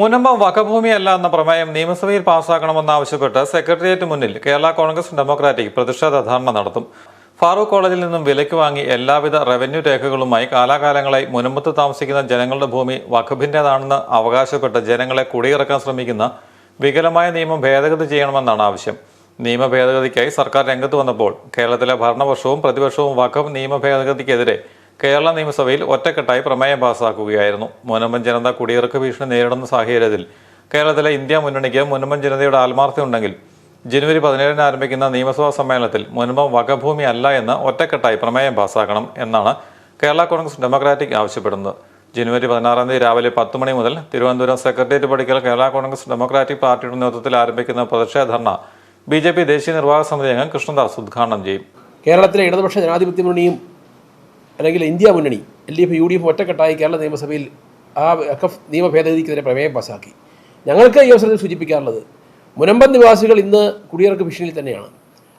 മുനമ്പം വകഭൂമിയല്ല എന്ന പ്രമേയം നിയമസഭയിൽ പാസ്സാക്കണമെന്നാവശ്യപ്പെട്ട് സെക്രട്ടേറിയറ്റ് മുന്നിൽ കേരള കോൺഗ്രസ് ഡെമോക്രാറ്റിക് പ്രതിഷേധ ധർണ നടത്തും. ഫാറൂഖ് കോളേജിൽ നിന്നും വിലയ്ക്ക് വാങ്ങി എല്ലാവിധ റവന്യൂ രേഖകളുമായി കാലാകാലങ്ങളായി മുനമ്പത്ത് താമസിക്കുന്ന ജനങ്ങളുടെ ഭൂമി വഖഫിന്റേതാണെന്ന് അവകാശപ്പെട്ട് ജനങ്ങളെ കുടിയിറക്കാൻ ശ്രമിക്കുന്ന വികലമായ നിയമം ഭേദഗതി ചെയ്യണമെന്നാണ് ആവശ്യം. നിയമ ഭേദഗതിക്കായി സർക്കാർ രംഗത്ത് വന്നപ്പോൾ കേരളത്തിലെ ഭരണപക്ഷവും പ്രതിപക്ഷവും വഖഫ് നിയമ ഭേദഗതിക്കെതിരെ കേരള നിയമസഭയിൽ ഒറ്റക്കെട്ടായി പ്രമേയം പാസാക്കുകയായിരുന്നു. മുനമ്പൻ ജനത കുടിയിറക്ക് ഭീഷണി നേരിടുന്ന സാഹചര്യത്തിൽ കേരളത്തിലെ ഇന്ത്യ മുന്നണിക്ക് മുനമ്പൻ ജനതയുടെ ആത്മാർത്ഥമുണ്ടെങ്കിൽ ജനുവരി പതിനേഴിന് ആരംഭിക്കുന്ന നിയമസഭാ സമ്മേളനത്തിൽ മുനമ്പം വകഭൂമി അല്ല എന്ന് ഒറ്റക്കെട്ടായി പ്രമേയം പാസാക്കണം എന്നാണ് കേരള കോൺഗ്രസ് ഡെമോക്രാറ്റിക് ആവശ്യപ്പെടുന്നത്. ജനുവരി പതിനാറാം തീയതി രാവിലെ പത്ത് മണി മുതൽ തിരുവനന്തപുരം സെക്രട്ടേറിയറ്റ് പടിക്കൽ കേരള കോൺഗ്രസ് ഡെമോക്രാറ്റിക് പാർട്ടിയുടെ നേതൃത്വത്തിൽ ആരംഭിക്കുന്ന പ്രതിഷേധ ധർണ ബി ജെ പി ദേശീയ നിർവാഹക സമിതി അംഗം കൃഷ്ണദാസ് ഉദ്ഘാടനം ചെയ്യും. കേരളത്തിലെ ഇടതുപക്ഷ ജനാധിപത്യ മുന്നണിയും അല്ലെങ്കിൽ ഇന്ത്യ മുന്നണി L D F U D F ഒറ്റക്കെട്ടായി കേരള നിയമസഭയിൽ ആ എഫ് നിയമ ഭേദഗതിക്കെതിരെ പ്രമേയം പാസാക്കി. ഞങ്ങൾക്ക് ഈ അവസരത്തിൽ സൂചിപ്പിക്കാറുള്ളത് മുനമ്പൻ നിവാസികൾ ഇന്ന് കുടിയിറക്ക് ഭീഷണിയിൽ തന്നെയാണ്.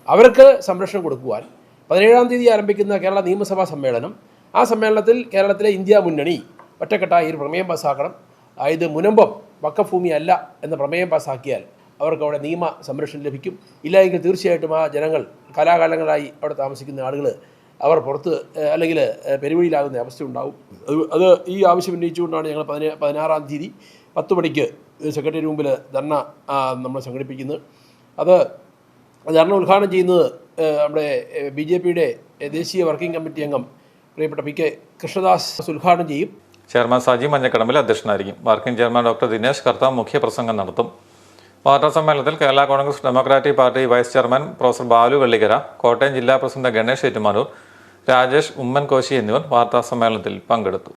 അവർക്ക് സംരക്ഷണം കൊടുക്കുവാൻ പതിനേഴാം തീയതി ആരംഭിക്കുന്ന കേരള നിയമസഭാ സമ്മേളനം ആ സമ്മേളനത്തിൽ കേരളത്തിലെ ഇന്ത്യ മുന്നണി ഒറ്റക്കെട്ടായി ഒരു പ്രമേയം പാസ്സാക്കണം അതായത് മുനമ്പം വക്കഭൂമി അല്ല എന്ന പ്രമേയം പാസ്സാക്കിയാൽ അവർക്ക് അവിടെ നിയമ സംരക്ഷണം ലഭിക്കും. ഇല്ലായെങ്കിൽ തീർച്ചയായിട്ടും ആ ജനങ്ങൾ കാലാകാലങ്ങളായി അവിടെ താമസിക്കുന്ന ആളുകൾ അവർ പുറത്ത് അല്ലെങ്കിൽ പെരുവഴിയിലാകുന്ന അവസ്ഥ ഉണ്ടാവും അത് അത് ഈ ആവശ്യം ഉന്നയിച്ചുകൊണ്ടാണ് ഞങ്ങൾ പതിന പതിനാറാം തീയതി പത്ത് മണിക്ക് സെക്രട്ടറി മുമ്പിൽ ധർണ നമ്മൾ സംഘടിപ്പിക്കുന്നത്. അത് ധർണ ഉദ്ഘാടനം ചെയ്യുന്നത് നമ്മുടെ ബി ജെ പിയുടെ ദേശീയ വർക്കിംഗ് കമ്മിറ്റി അംഗം പ്രിയപ്പെട്ട പി കെ കൃഷ്ണദാസ് ഉദ്ഘാടനം ചെയ്യും. ചെയർമാൻ സാജി മഞ്ഞക്കടമ്പിൽ അധ്യക്ഷനായിരിക്കും. Working chairman doctor Dinesh Kartha മുഖ്യപ്രസംഗം നടത്തും. വാർത്താ സമ്മേളനത്തിൽ Kerala Congress democratic party vice chairman professor Balu Vellikkara Kottayam ജില്ലാ പ്രസിഡന്റ് ഗണേഷ് ഏറ്റുമാനൂർ രാജേഷ് ഉമ്മൻ കോശി എന്നിവർ വാർത്താ സമ്മേളനത്തിൽ പങ്കെടുത്തു.